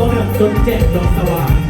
บ่หักจนเจ็บดอกสว่าง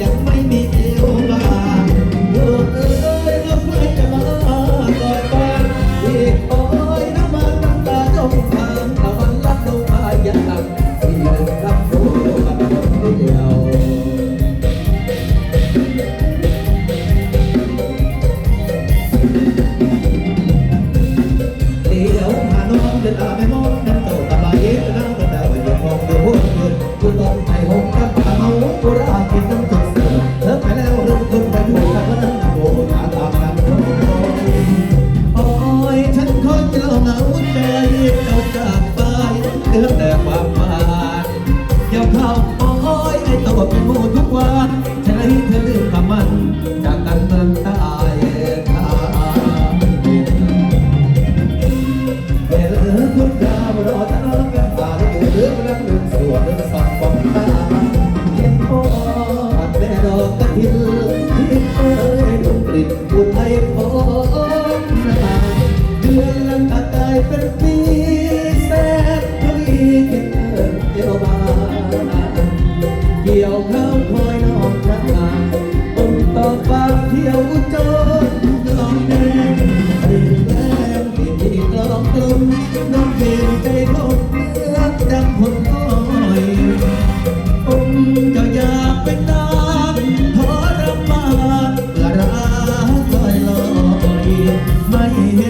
Yeah. ไม่เห็น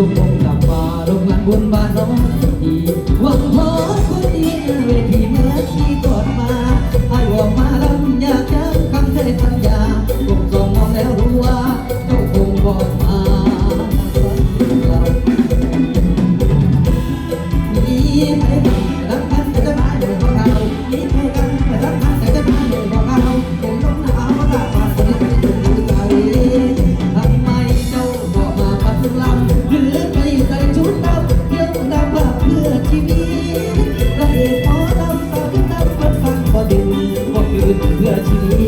ดูพงกับป่าลงงานบนญบ้านน้องดีวังพอคนดีเวทีเมื่อที่ก่อนมาไอ้วัวมา Thank you.